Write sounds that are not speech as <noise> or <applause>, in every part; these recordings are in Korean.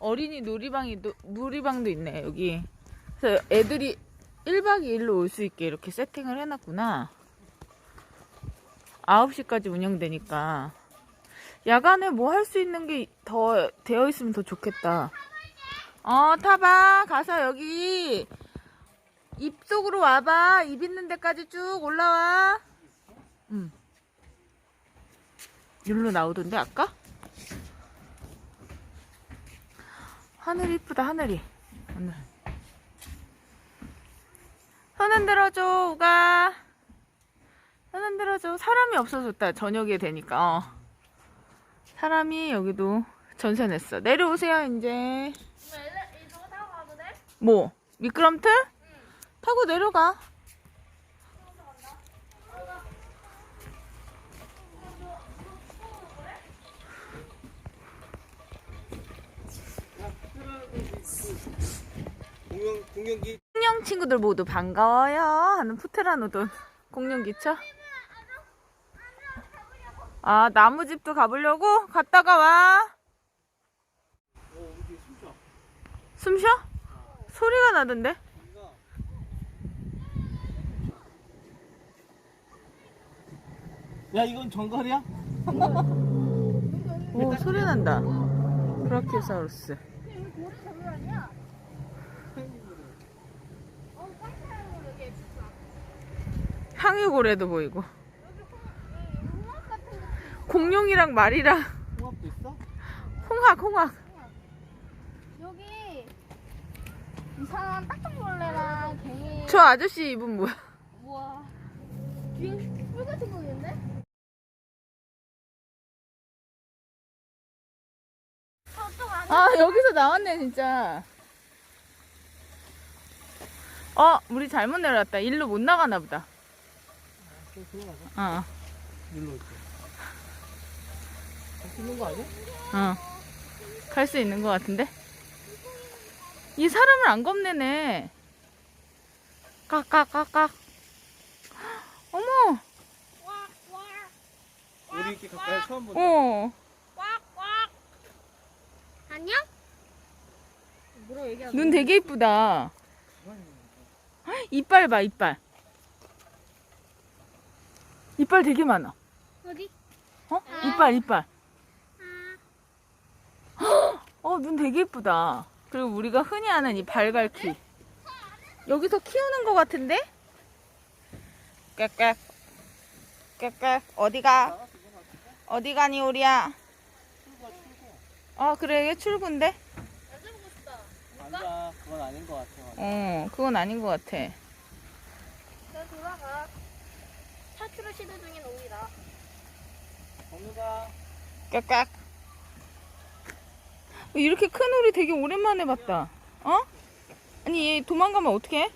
어린이 놀이방이 노- 놀이방도 있네 여기. 그래서 애들이 1박 2일로 올 수 있게 이렇게 세팅을 해놨구나. 9시까지 운영되니까. 야간에 뭐 할 수 있는 게 더 되어 있으면 더 좋겠다. 어, 타봐. 가서 여기 입 속으로 와봐. 입 있는 데까지 쭉 올라와. 응. 여기로 나오던데, 아까? 하늘 이쁘다, 하늘이. 하늘. 손 흔들어줘, 우가. 손 흔들어줘. 사람이 없어졌다, 저녁에 되니까. 어. 사람이 여기도 전세 냈어. 내려오세요, 이제. 돼? 뭐? 미끄럼틀? 타고 내려가. 공룡 공룡기 공룡 친구들 모두 반가워요 하는 푸테라노도 공룡 기차. 아 나무집도 가보려고 갔다가 와. 어 우리 숨쉬어 숨 쉬어? 소리가 나던데? 야 이건 정갈이야? 오 소리 난다. 브라키오사우루스. 고래. 향유고래도 보이고. 공룡이랑 말이랑 홍합도 있어? 홍학 홍학. 여기 이상한 딱딱벌레랑 갱이. 저 아저씨 이분 뭐야? 우와. 뒤에 뿔 같은 거? 저쪽 안에 아 여기서 나왔네 진짜. 어 우리 잘못 내려왔다. 일로 못 나가나 보다. 좀 들어가자 어. 일로 올게 할수 있는 거 아니야? 어. 갈 수 있는 것 같은데? 이 사람을 안 겁내네. 깍깍깍깍. 어머, 우리 이렇게 가까이 처음 본다 어. 안녕? 뭐라고 얘기하는 눈 되게 이쁘다. 헉, 이빨 봐, 이빨. 이빨 되게 많아. 어디? 어? 이빨, 이빨. 헉, <gasps> 어, 눈 되게 이쁘다. 그리고 우리가 흔히 아는 이 발갈퀴. 여기서 키우는 것 같은데? 깨깨. 깨깨. 어디가? 어디 가니, 우리야? 어, 그래, 얘 출구인데? 앉아 그건 아닌 거 같아 어, 그건 아닌 것 같아. 나 돌아가. 탈출을 시도 중인 오이라. 건우가 깍깍. 이렇게 큰 오리 되게 오랜만에 봤다. 어? 아니 얘 도망가면 어떡해?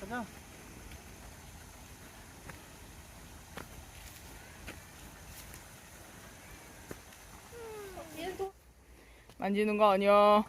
가자 얘도 만지는 거 아니야.